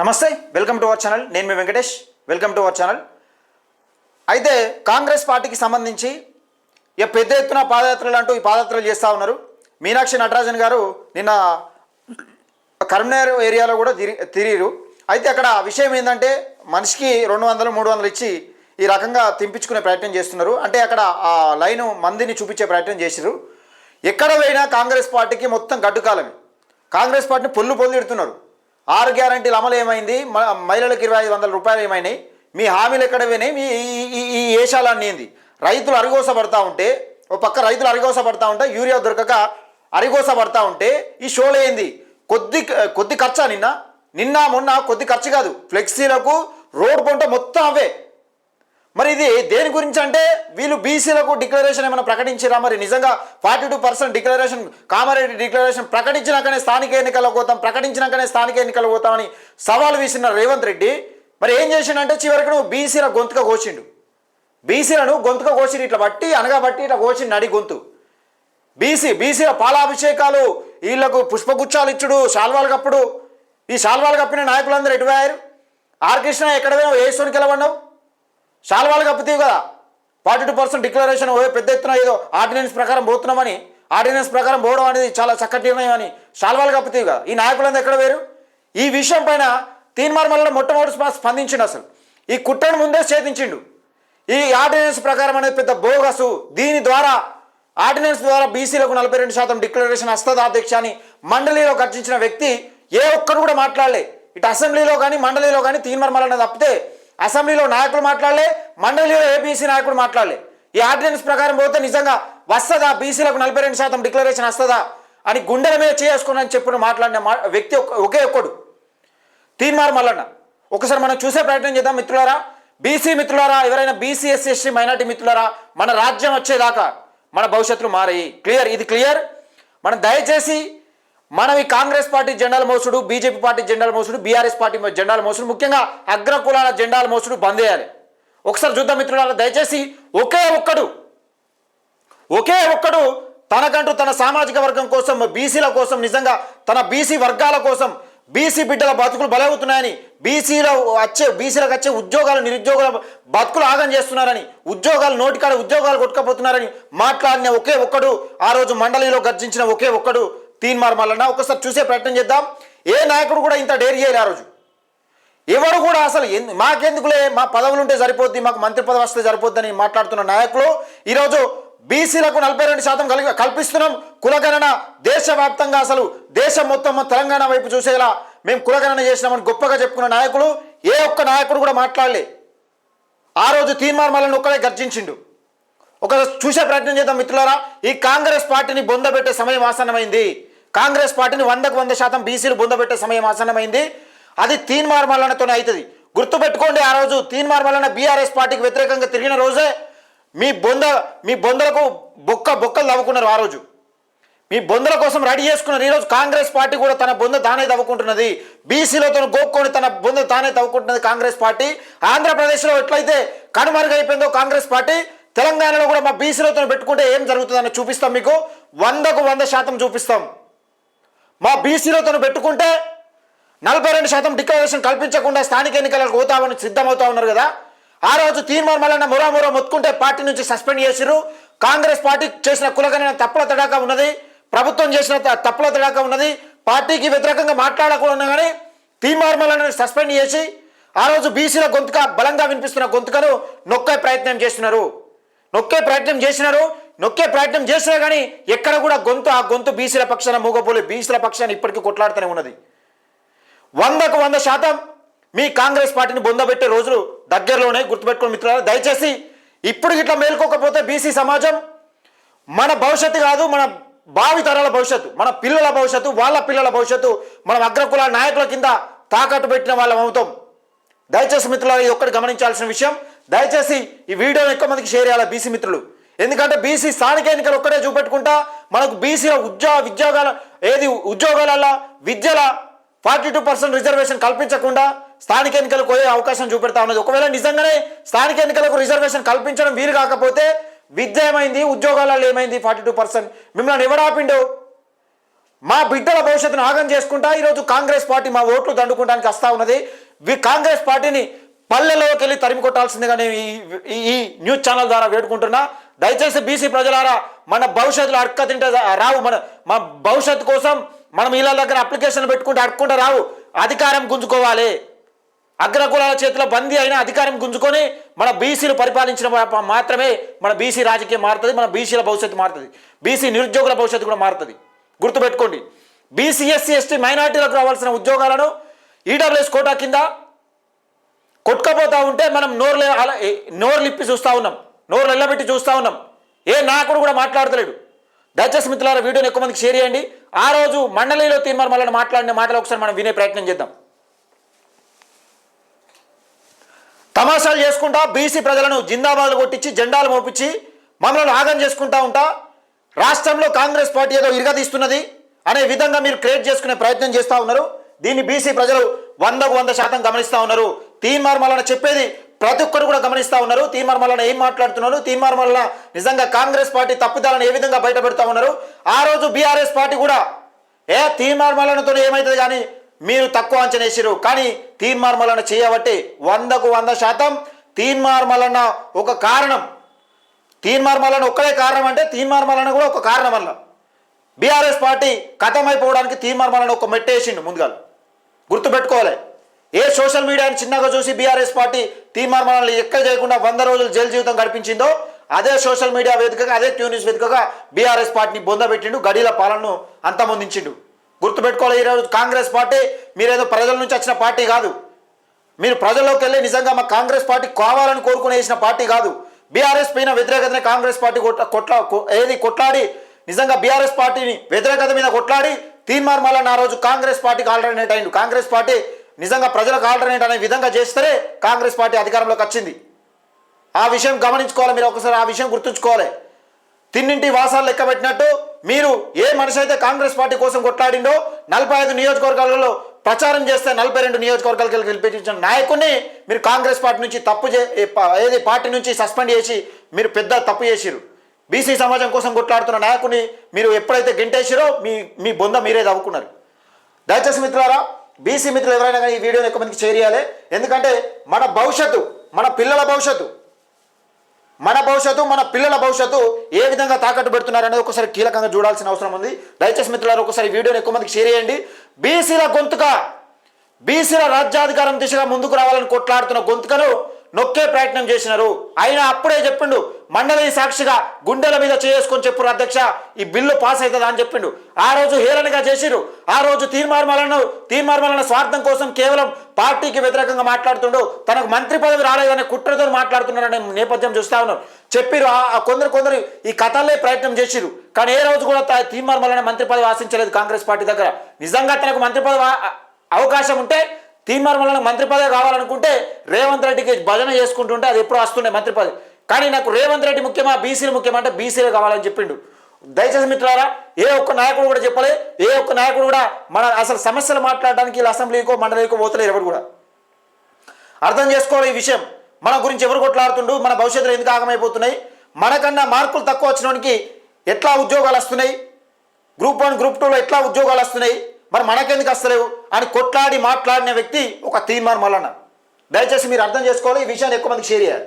నమస్తే welcome to our channel. నేను మీ Venkatesh. Welcome to our channel. అయితే కాంగ్రెస్ పార్టీకి సంబంధించి ఇక పెద్ద ఎత్తున పాదయాత్రలు అంటూ ఈ పాదయాత్రలు చేస్తూ ఉన్నారు. మీనాక్షి నటరాజన్ గారు నిన్న కరీంనగర్ ఏరియాలో కూడా తిరిగిరు. అయితే అక్కడ విషయం ఏంటంటే మనిషికి రెండు వందలు మూడు వందలు ఇచ్చి ఈ రకంగా తింపించుకునే ప్రయత్నం చేస్తున్నారు. అంటే అక్కడ ఆ లైను మందిని చూపించే ప్రయత్నం చేసిరు ఎక్కడ పోయినా కాంగ్రెస్ పార్టీకి మొత్తం గడ్డుకాలమే. కాంగ్రెస్ పార్టీని పొల్లు పొల్లు ఆరు గ్యారంటీల అమలు ఏమైంది? మ- మహిళలకు ఇరవై ఐదు వందల రూపాయలు ఏమైనాయి? మీ హామీలు ఎక్కడ పోయినాయి? మీ ఈ- ఈ- ఈ ఏషాలన్నీ ఏంది? రైతులు అరిగోస పడతా ఉంటే ఓ పక్క రైతులు అరిగోస పడతా ఉంటే యూరియా దొరకక అరిగోస పడతా ఉంటే ఈ షోలు ఏంది? కొద్ది కొద్ది ఖర్చా నిన్న? నిన్న మొన్న కొద్ది ఖర్చు కాదు. ఫ్లెక్సీలకు రోడ్ పంట మొత్తం అవే. మరి ఇది దేని గురించి అంటే వీళ్ళు బీసీలకు డిక్లరేషన్ ఏమైనా ప్రకటించారా మరి? నిజంగా forty two percent declaration Kamareddy declaration ప్రకటించినాకనే స్థానిక ఎన్నికలకు పోతాం ప్రకటించినాకనే స్థానిక ఎన్నికలకు పోతామని సవాల్ వీసిన రేవంత్ రెడ్డి. మరి ఏం చేసిండంటే చివరికి నువ్వు బీసీల గొంతుక కోసిండు. బీసీలను గొంతుక కోసిండు ఇట్లా బట్టి అనగా బట్టి ఇట్లా కోసిండు నడి గొంతు. బీసీ బీసీల పాలాభిషేకాలు వీళ్ళకు పుష్పగుచ్చాలు ఇచ్చుడు శాల్వాలు కప్పుడు. ఈ శాల్వాలు కప్పిన నాయకులందరూ ఎటువయ్యారు ఆర్ కృష్ణ ఎక్కడ పోయినావు? ఏ సోనికి వెళ్ళబడినావు శాల్వాలు కప్పుతీవి కదా. ఫార్టీ టూ పర్సెంట్ డిక్లరేషన్ ఓ పెద్ద ఎత్తున ఏదో ఆర్డినెన్స్ ప్రకారం పోతున్నామని ఆర్డినెన్స్ ప్రకారం పోవడం అనేది చాలా చక్కటి నిర్ణయం అని శాల్వాలు కప్పుతీవి కదా. ఈ నాయకులంతా ఎక్కడ వేరు ఈ విషయం పైన తీన్మార్ మల్ల మొట్టమొదటి స్పందించిండు అసలు. ఈ కుట్రను ముందే ఛేదించిండు. ఈ ఆర్డినెన్స్ ప్రకారం అనేది పెద్ద బోగసు. దీని ద్వారా ఆర్డినెన్స్ ద్వారా బీసీలకు నలభై రెండు శాతం డిక్లరేషన్ వస్తుంది అధ్యక్ష అని మండలిలో గర్జించిన వ్యక్తి ఏ ఒక్కరు కూడా మాట్లాడలే. ఇటు అసెంబ్లీలో కానీ మండలిలో కానీ తీన్మార్ మల్లన్న తప్పితే అసెంబ్లీలో నాయకులు మాట్లాడలే మండలిలో ఏబీసీ నాయకుడు మాట్లాడలే. ఈ ఆర్డినెన్స్ ప్రకారం పోతే నిజంగా వస్తుందా? బీసీలకు నలభై రెండు శాతం డిక్లరేషన్ వస్తుందా? అని గుండెల మీద చేసుకుని చెప్పిన మాట్లాడిన మా- వ్యక్తి ఒక్క- ఒకే ఒక్కడు. తీన్మార్ మల్లన్న ఒకసారి మనం చూసే ప్రయత్నం చేద్దాం మిత్రులారా. బీసీ మిత్రులారా ఎవరైనా బీసీ ఎస్సీ ఎస్టీ మైనార్టీ మిత్రులారా మన రాజ్యం వచ్చేదాకా మన భవిష్యత్తులు మారాయి. క్లియర్ ఇది క్లియర్ మనం దయచేసి మనం ఈ కాంగ్రెస్ పార్టీ జెండాల మోసుడు బీజేపీ పార్టీ జెండాల మోసుడు బీఆర్ఎస్ పార్టీ జెండాల మోసుడు ముఖ్యంగా అగ్రకులాల జెండాల మోసుడు బంద్ చేయాలి. ఒకసారి చూద్దాం మిత్రులారా దయచేసి ఒకే ఒక్కడు ఒకే ఒక్కడు తనకంటూ తన సామాజిక వర్గం కోసం బీసీల కోసం నిజంగా తన బీసీ వర్గాల కోసం బీసీ బిడ్డల బతుకులు బలవుతున్నాయని బీసీలో వచ్చే బీసీలకు వచ్చే ఉద్యోగాలు నిరుద్యోగుల బతుకులు ఆగం చేస్తున్నారని ఉద్యోగాలు నోటికాడ ఉద్యోగాలు కొట్టుకపోతున్నారని మాట్లాడిన ఒకే ఒక్కడు ఆ రోజు మండలిలో గర్జించిన ఒకే ఒక్కడు తీన్మార్ మల్లన్న ఒకసారి చూసే ప్రయత్నం చేద్దాం. ఏ నాయకుడు కూడా ఇంత డేర్ చేయరు ఆ రోజు? ఎవరు కూడా అసలు ఎందు మాకెందుకులే? మా పదవులు ఉంటే సరిపోద్ది మాకు మంత్రి పదవి వస్తే సరిపోద్దని మాట్లాడుతున్న నాయకులు. ఈరోజు బీసీలకు నలభై రెండు శాతం కలిగి కల్పిస్తున్నాం. కులగణన దేశవ్యాప్తంగా అసలు దేశం మొత్తం తెలంగాణ వైపు చూసేలా మేము కులగణన చేసినామని గొప్పగా చెప్పుకున్న నాయకులు ఏ ఒక్క నాయకుడు కూడా మాట్లాడలే. ఆ రోజు తీర్మార్ మల్లన్ ఒక్కడే గర్జించిండు. ఒక చూసే ప్రయత్నం చేద్దాం మిత్రులారా. ఈ కాంగ్రెస్ పార్టీని బొందబెట్టే సమయం ఆసన్నమైంది. కాంగ్రెస్ పార్టీని వందకు వంద శాతం బీసీలు బుందబెట్టే సమయం ఆసన్నమైంది. అది తీన్ మల్లనతోనే అవుతుంది. గుర్తుపెట్టుకోండి ఆ రోజు తీన్మార్ మల్లన బీఆర్ఎస్ పార్టీకి వ్యతిరేకంగా తిరిగిన రోజే మీ బొంద మీ బొందలకు బొక్క బొక్కలు తవ్వుకున్నారు ఆ రోజు. మీ బొందల కోసం రెడీ చేసుకున్నారు. ఈరోజు కాంగ్రెస్ పార్టీ కూడా తన బొంద తానే తవ్వుకుంటున్నది. బీసీలతో గోక్కొని తన బొంద తానే తవ్వుకుంటున్నది కాంగ్రెస్ పార్టీ. ఆంధ్రప్రదేశ్లో ఎట్లయితే కనుమరుగైపోయిందో కాంగ్రెస్ పార్టీ తెలంగాణలో కూడా మా బీసీలతో పెట్టుకుంటే ఏం జరుగుతుందని చూపిస్తాం మీకు. వందకు వంద శాతం చూపిస్తాం. మా బీసీలతో పెట్టుకుంటే నలభై రెండు శాతం డిక్లరేషన్ కల్పించకుండా స్థానిక ఎన్నికలకు పోతామని సిద్ధమవుతా ఉన్నారు కదా. ఆ రోజు తీర్మానం వలన మొరా మురా మొత్తుకుంటే పార్టీ నుంచి సస్పెండ్ చేసిరు కాంగ్రెస్ పార్టీ చేసిన కులగన తప్పుల తడాక ఉన్నది. ప్రభుత్వం చేసిన తప్పుల తడాక ఉన్నది. పార్టీకి వ్యతిరేకంగా మాట్లాడకుండా కానీ తీర్మార్మలను సస్పెండ్ చేసి ఆ రోజు బీసీల గొంతుక బలంగా వినిపిస్తున్న గొంతుకను నొక్కే ప్రయత్నం చేస్తున్నారు. నొక్కే ప్రయత్నం చేసినారు. నొక్కే ప్రయత్నం చేసినా కానీ ఎక్కడ కూడా గొంతు ఆ గొంతు బీసీల పక్షాన మూగపోలే బీసీల పక్షాన ఇప్పటికీ కొట్లాడుతూనే ఉన్నది. వందకు వంద శాతం మీ కాంగ్రెస్ పార్టీని బొందబెట్టే రోజులు దగ్గరలోనే గుర్తుపెట్టుకుని మిత్రులారా. దయచేసి ఇప్పుడు ఇట్లా మేల్కోకపోతే బీసీ సమాజం మన భవిష్యత్తు కాదు మన భావి తరాల భవిష్యత్తు మన పిల్లల భవిష్యత్తు వాళ్ళ పిల్లల భవిష్యత్తు మనం అగ్రకుల నాయకుల కింద తాకట్టు పెట్టిన వాళ్ళం అవుతాం దయచేసి మిత్రులారా ఇది ఒక్కటి గమనించాల్సిన విషయం. దయచేసి ఈ వీడియోని ఎక్కువ మందికి షేర్ చేయాలి బీసీ మిత్రులు? ఎందుకంటే బీసీ స్థానిక ఎన్నికలు ఒక్కటే చూపెట్టుకుంటా మనకు బీసీల ఉద్యోగ ఉద్యోగాల ఏది ఉద్యోగాల విద్యల ఫార్టీ టూ పర్సెంట్ రిజర్వేషన్ కల్పించకుండా స్థానిక ఎన్నికలకు పోయే అవకాశం చూపెడతా ఉన్నది. ఒకవేళ నిజంగానే స్థానిక ఎన్నికలకు రిజర్వేషన్ కల్పించడం వీలు కాకపోతే విద్య ఏమైంది ఉద్యోగాలలో ఏమైంది ఫార్టీ టూ పర్సెంట్? మిమ్మల్ని ఎవడాపిండు మా బిడ్డల భవిష్యత్తును ఆగం చేసుకుంటా ఈరోజు కాంగ్రెస్ పార్టీ మా ఓట్లు దండుకోవడానికి వస్తా ఉన్నది. కాంగ్రెస్ పార్టీని పల్లెల్లోకి వెళ్ళి తరిమి కొట్టాల్సిందిగా నేను ఈ- ఈ న్యూస్ ఛానల్ ద్వారా వేడుకుంటున్నా. దయచేసి బీసీ ప్రజలారా మన భవిష్యత్తులో అడక తింటే రావు. మన మా భవిష్యత్తు కోసం మనం ఇళ్ళ దగ్గర అప్లికేషన్ పెట్టుకుంటే అడుక్కుంటే రావు. అధికారం గుంజుకోవాలి. అగ్రకులాల చేతిలో బందీ అయిన అధికారం గుంజుకొని మన బీసీలు పరిపాలించిన మాత్రమే మన బీసీ రాజకీయం మారుతుంది మన బీసీల భవిష్యత్తు మారుతుంది. బీసీ నిరుద్యోగుల భవిష్యత్తు కూడా మారుతుంది. గుర్తుపెట్టుకోండి. బీసీ ఎస్సీ ఎస్టీ మైనార్టీలకు రావాల్సిన ఉద్యోగాలను ఈడబ్ల్యూఎస్ కోటా కింద కొట్టుకపోతూ ఉంటే మనం నోరు లే- అలా నోరు చూస్తూ ఉన్నాం. నోరు నిల్లబెట్టి చూస్తూ ఉన్నాం. ఏ నాయకుడు కూడా మాట్లాడతలేడు. దయచేసి మిత్రులారా వీడియోని ఎక్కువ మందికి షేర్ చేయండి. ఆ రోజు మండలిలో తీర్మానం మళ్ళీ మాట్లాడిన మాటలు ఒకసారి మనం వినే ప్రయత్నం చేద్దాం. తమాషాలు చేసుకుంటా బీసీ ప్రజలను జిందాబాద్ కొట్టించి జెండాలు మోపించి మమ్మల్ని ఆగం చేసుకుంటా ఉంటా. రాష్ట్రంలో కాంగ్రెస్ పార్టీ ఏదో ఇరగదీస్తున్నది అనే విధంగా మీరు క్రియేట్ చేసుకునే ప్రయత్నం చేస్తూ ఉన్నారు. దీన్ని బీసీ ప్రజలు వందకు వంద శాతం గమనిస్తూ ఉన్నారు. తీన్మార్ చెప్పేది ప్రతి ఒక్కరు కూడా గమనిస్తూ ఉన్నారు. తీన్మార్ మల్లన ఏం మాట్లాడుతున్నారు? తీన్మార్ మల్లన నిజంగా కాంగ్రెస్ పార్టీ తప్పుదాలను ఏ విధంగా బయట పెడతా ఉన్నారు? ఆ రోజు బీఆర్ఎస్ పార్టీ కూడా ఏ తీన్మార్ మల్లనతో ఏమవుతుంది కానీ మీరు తక్కువ అంచనా వేసిరు కానీ తీన్మార్ మల్లన చేయబట్టి వందకు వంద శాతం తీన్మార్ మల్లన ఒక కారణం. తీన్మార్ మల్లన ఒక్కడే కారణం అంటే తీన్మార్ మల్లన కూడా ఒక కారణం వల్ల బీఆర్ఎస్ పార్టీ కథమైపోవడానికి తీన్మార్ మల్లన ఒక మెట్టేసిండు ముందుగా గుర్తుపెట్టుకోవాలి. ఏ సోషల్ మీడియాని చిన్నగా చూసి బీఆర్ఎస్ పార్టీ తీమార్ మనల్ని ఎక్కడ చేయకుండా వంద రోజులు జైలు జీవితం గడిపించిందో అదే సోషల్ మీడియా వేదికగా అదే ట్యూనిస్ వేదికగా బీఆర్ఎస్ పార్టీని బొందబెట్టిండు గడిల పాలనను అంతమొందించిండు. గుర్తుపెట్టుకోవాలి ఈరోజు కాంగ్రెస్ పార్టీ మీరేదో ప్రజల నుంచి వచ్చిన పార్టీ కాదు. మీరు ప్రజల్లోకి వెళ్ళి నిజంగా మా కాంగ్రెస్ పార్టీ కావాలని కోరుకుని వేసిన పార్టీ కాదు. బీఆర్ఎస్ పైన వ్యతిరేకతనే కాంగ్రెస్ పార్టీ కొట్ల కొట్లా ఏది కొట్లాడి నిజంగా బీఆర్ఎస్ పార్టీని వ్యతిరేకత మీద కొట్లాడి తీన్మార్ మళ్ళీ ఆ రోజు కాంగ్రెస్ పార్టీకి ఆల్టర్నేట్ అయింది కాంగ్రెస్ పార్టీ నిజంగా ప్రజలకు ఆల్టర్నేట్ అనే విధంగా చేస్తేనే కాంగ్రెస్ పార్టీ అధికారంలోకి వచ్చింది. ఆ విషయం గమనించుకోవాలి మీరు ఒకసారి ఆ విషయం గుర్తుంచుకోవాలి. తిన్నింటి వాసాలు లెక్క పెట్టినట్టు మీరు ఏ మనిషి అయితే కాంగ్రెస్ పార్టీ కోసం కొట్లాడిండో నలభై ఐదు నియోజకవర్గాలలో ప్రచారం చేస్తే నలభై రెండు నియోజకవర్గాలకు వెళ్ళి గెలిపించిన నాయకుడిని మీరు కాంగ్రెస్ పార్టీ నుంచి తప్పు చే ఏది పార్టీ నుంచి సస్పెండ్ చేసి మీరు పెద్ద తప్పు చేసిరు బీసీ సమాజం కోసం కొట్లాడుతున్న నాయకుడిని మీరు ఎప్పుడైతే గెంటేసిరో మీ మీ బొంద మీరే తవ్వుకున్నారు. దయచేసి మిత్రులారా బీసీ మిత్రులు ఎవరైనా కానీ ఈ వీడియోని ఎక్కువ మందికి చేరియాలి ఎందుకంటే మన భవిష్యత్తు మన పిల్లల భవిష్యత్తు మన భవిష్యత్తు మన పిల్లల భవిష్యత్తు ఏ విధంగా తాకట్టు పెడుతున్నారు అనేది ఒకసారి కీలకంగా చూడాల్సిన అవసరం ఉంది. దయచేసి మిత్రులారు ఒకసారి వీడియోని ఎక్కువ మందికి షేర్ చేయండి. బీసీల గొంతుక బీసీల రాజ్యాధికారం దిశగా ముందుకు రావాలని కొట్లాడుతున్న గొంతుకను నొక్కే ప్రయత్నం చేసినారు. ఆయన అప్పుడే చెప్పిండు మండలి సాక్షిగా గుండెల మీద చేసుకొని చెప్పురు అధ్యక్ష ఈ బిల్లు పాస్ అవుతుందా అని చెప్పిండు. ఆ రోజు హేళనగా చేసిరు ఆ రోజు తీర్మార్మలను తీర్మార్మలన స్వార్థం కోసం కేవలం పార్టీకి వ్యతిరేకంగా మాట్లాడుతుండు. తనకు మంత్రి పదవి రాలేదనే కుట్రతో మాట్లాడుతున్నారనే నేపథ్యం చూస్తా ఉన్నాం. చెప్పిరు ఆ- కొందరు కొందరు ఈ కథలే ప్రయత్నం చేసిరు కానీ ఏ రోజు కూడా త- తీర్మార్మలన మంత్రి పదవి ఆశించలేదు కాంగ్రెస్ పార్టీ దగ్గర. నిజంగా తనకు మంత్రి పదవి అవకాశం ఉంటే తీర్మార్ వలన మంత్రి పదవి కావాలనుకుంటే రేవంత్ రెడ్డికి భజన చేసుకుంటుంటే అది ఎప్పుడు వస్తుండే మంత్రి పదవి. కానీ నాకు రేవంత్ రెడ్డి ముఖ్యమా బీసీలు ముఖ్యమా అంటే బీసీలే కావాలని చెప్పిండు. దయచేసి మిత్రులారా ఏ ఒక్క నాయకుడు కూడా చెప్పలే ఏ ఒక్క నాయకుడు కూడా మన అసలు సమస్యలు మాట్లాడడానికి వీళ్ళు అసెంబ్లీకో మండలికో పోతలేరు ఎవరు కూడా. అర్థం చేసుకోవాలి ఈ విషయం. మన గురించి ఎవరు కొట్లాడుతుండు మన భవిష్యత్తులో ఎందుకు ఆగమైపోతున్నాయి? మనకన్నా మార్కులు తక్కువ వచ్చినోనికి ఎట్లా ఉద్యోగాలు వస్తున్నాయి? గ్రూప్ వన్ గ్రూప్ టూలో ఎట్లా ఉద్యోగాలు వస్తున్నాయి? మరి మనకెందుకు వస్తలేవు అని కొట్లాడి మాట్లాడిన వ్యక్తి ఒక తీర్మార్ మల్లన్న దయచేసి మీరు అర్థం చేసుకోవాలి ఈ విషయాన్ని ఎక్కువ మందికి షేర్ చేయాలి.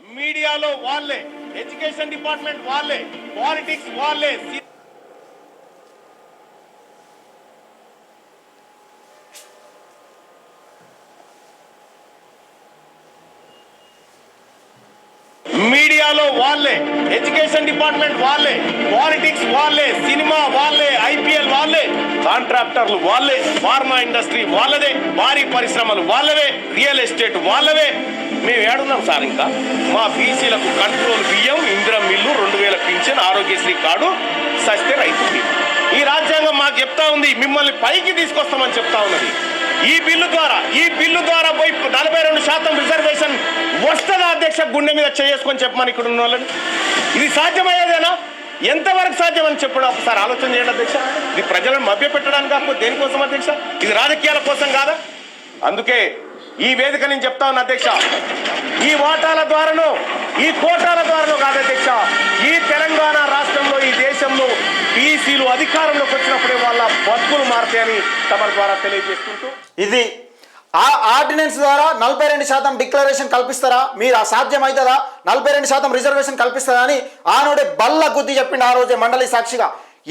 మీడియాలో వాళ్ళే ఎడ్యుకేషన్ డిపార్ట్మెంట్ వాళ్ళే పాలిటిక్స్ వాళ్ళే సి- మీడియాలో వాళ్ళే ఎడ్యుకేషన్ డిపార్ట్మెంట్ వాళ్ళే పాలిటిక్స్ వాళ్ళే సినిమా వాళ్ళే ఐపీఎల్ వాళ్ళే కాంట్రాక్టర్లు వాళ్ళే ఫార్మా ఇండస్ట్రీ వాళ్ళదే భారీ పరిశ్రమలు వాళ్ళవే రియల్ ఎస్టేట్ వాళ్ళవే మేము ఏడున్నాం సార్ ఇంకా? మా బీసీలకు కంట్రోల్ బియ్యం ఇందిరా మిల్లు రెండు వేల పింఛన్ ఆరోగ్యశ్రీ కార్డు సస్తే రైతు ఈ రాజ్యాంగం మాకు చెప్తా ఉంది మిమ్మల్ని పైకి తీసుకొస్తామని చెప్తా ఉన్నది. ఈ బిల్లు ద్వారా ఈ బిల్లు ద్వారా పోయి నలభై రెండు శాతం రిజర్వేషన్ వస్తుందా అధ్యక్ష గుండె మీద చేసుకొని చెప్పమని ఇక్కడ ఉన్న వాళ్ళని? ఇది సాధ్యమయ్యేదేనా? ఎంతవరకు సాధ్యమని చెప్పడం? ఒకసారి ఆలోచన చేయండి అధ్యక్ష. ఇది ప్రజలను మభ్యపెట్టడానికి కాకపోతే దేనికోసం అధ్యక్ష? ఇది రాజకీయాల కోసం కాదా? అందుకే ఈ వేదిక నేను చెప్తా ఉన్నా అధ్యక్ష. ఈ వాటాల ద్వారాను ఈ కోటాల ద్వారాను కాదు అధ్యక్ష. ఈ తెలంగాణ రాష్ట్రంలో ఈ దేశంలో బీసీలు అధికారంలోకి వచ్చినప్పుడే వాళ్ళ బతుకులు మారుతాయని తమ ద్వారా తెలియజేసుకుంటూ ఇది ఆ ఆర్డినెన్స్ ద్వారా నలభై రెండు శాతం డిక్లరేషన్ కల్పిస్తారా? మీరు ఆ సాధ్యం అవుతుందా నలభై రెండు శాతం రిజర్వేషన్ కల్పిస్తారా అని ఆనాడే బల్ల గుద్ది చెప్పిండు ఆ రోజే మండలి సాక్షిగా.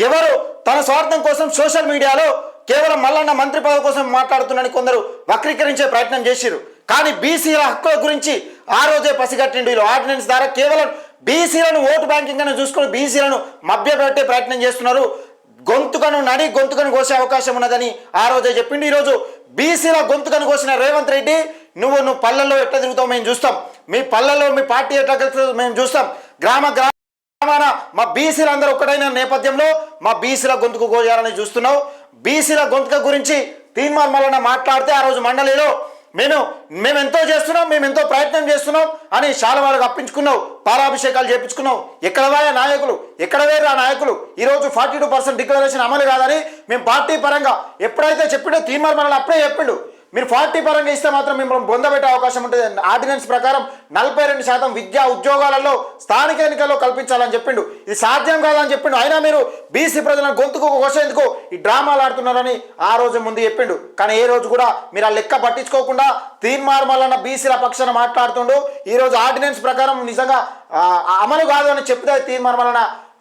ఎవరు తన స్వార్థం కోసం సోషల్ మీడియాలో కేవలం మల్లన్న మంత్రి పదవి కోసం మాట్లాడుతున్నారని కొందరు వక్రీకరించే ప్రయత్నం చేసిరు కానీ బీసీల హక్కుల గురించి ఆ రోజే పసిగట్టిండు. వీళ్ళు ఆర్డినెన్స్ ద్వారా కేవలం బీసీలను ఓటు బ్యాంకింగ్ అని చూసుకొని బీసీలను మభ్యపెట్టే ప్రయత్నం చేస్తున్నారు. గొంతుకను నడి గొంతుకను కోసే అవకాశం ఉన్నదని ఆ రోజే చెప్పిండు. ఈరోజు బీసీల గొంతుకను కోసిన రేవంత్ రెడ్డి నువ్వు నువ్వు పల్లెల్లో ఎట్లా తిరుగుతావు? మేము చూస్తాం. మీ పల్లెల్లో మీ పార్టీ ఎట్లా గెలుస్తుందో మేము చూస్తాం. గ్రామ గ్రామాన మా బీసీలు అందరూ నేపథ్యంలో మా బీసీల గొంతుకు కోయాలని చూస్తున్నావు. బీసీల గొంతుక గురించి తీర్మాన్ మల్లన్న మాట్లాడితే ఆ రోజు మండలిలో మేము మేము ఎంతో చేస్తున్నాం మేము ఎంతో ప్రయత్నం చేస్తున్నాం అని చాలా వాళ్ళకి అప్పించుకున్నావు పాలాభిషేకాలు చేపించుకున్నావు. ఎక్కడ వాయా నాయకులు ఎక్కడ వేరు ఆ నాయకులు? ఈరోజు ఫార్టీ టూ పర్సెంట్ డిక్లరేషన్ అమలు కాదని మేము పార్టీ పరంగా ఎప్పుడైతే చెప్పిండో తీర్మానం మనల్ని అప్పుడే చెప్పిండు. మీరు ఫార్టీ పరంగా ఇస్తే మాత్రం మిమ్మల్ని బొందబెట్టే అవకాశం ఉంటుంది. ఆర్డినెన్స్ ప్రకారం నలభై రెండు శాతం విద్యా ఉద్యోగాలలో స్థానిక ఎన్నికల్లో కల్పించాలని చెప్పిండు. ఇది సాధ్యం కాదని చెప్పిండు. అయినా మీరు బీసీ ప్రజలను గొంతుకు కోసేందుకు ఈ డ్రామాలు ఆడుతున్నారని ఆ రోజు ముందు చెప్పిండు. కానీ ఏ రోజు కూడా మీరు ఆ లెక్క పట్టించుకోకుండా తీర్మార్మలన్న బీసీల పక్షాన మాట్లాడుతుండు. ఈరోజు ఆర్డినెన్స్ ప్రకారం నిజంగా ఆ, అమలు కాదు అని చెప్తే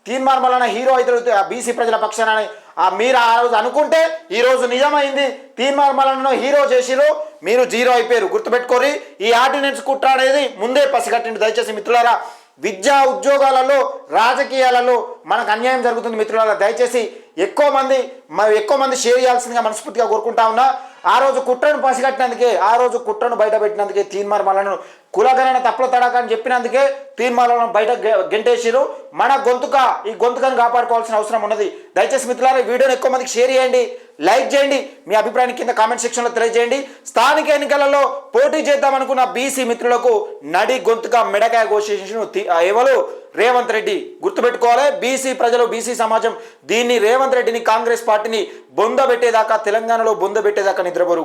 తీర్మానం వలన హీరో అయితే బీసీ ప్రజల పక్షాన ఆ మీరు ఆ రోజు అనుకుంటే ఈరోజు నిజమైంది. నిజమైంది తీర్మార్మలను హీరో చేసిరు మీరు జీరో అయిపోయారు. గుర్తుపెట్టుకోరి ఈ ఆర్డినెన్స్ కుట్ర అనేది ముందే పసిగట్టింది. దయచేసి మిత్రులారా విద్యా ఉద్యోగాలలో రాజకీయాలలో మనకు అన్యాయం జరుగుతుంది మిత్రులారా. దయచేసి ఎక్కువ మంది ఎక్కువ మంది షేర్ చేయాల్సిందిగా మనస్ఫూర్తిగా కోరుకుంటా ఉన్నా. ఆ రోజు కుట్రను పసిగట్టినందుకే ఆ రోజు కుట్రను బయట పెట్టినందుకే తీర్మార్మలను కులగణన తప్పుల తడాకని అని చెప్పినందుకే తీర్మానాలను బయట గెంటేసిరు మన గొంతుక ఈ గొంతుకను కాపాడుకోవాల్సిన అవసరం ఉన్నది. దయచేసి మిత్రులారా ఈ వీడియోని ఎక్కువ మందికి షేర్ చేయండి లైక్ చేయండి మీ అభిప్రాయాన్ని కింద కామెంట్ సెక్షన్లో తెలియజేయండి. స్థానిక ఎన్నికలలో పోటీ చేద్దామనుకున్న బీసీ మిత్రులకు నడి గొంతుక మెడకాయ ఘోషించిన ఎవరు? రేవంత్ రెడ్డి గుర్తుపెట్టుకోవాలి. బీసీ ప్రజలు బీసీ సమాజం దీన్ని రేవంత్ రెడ్డిని కాంగ్రెస్ పార్టీని బొంద పెట్టేదాకా తెలంగాణలో బొంద పెట్టేదాకా నిద్రపోరు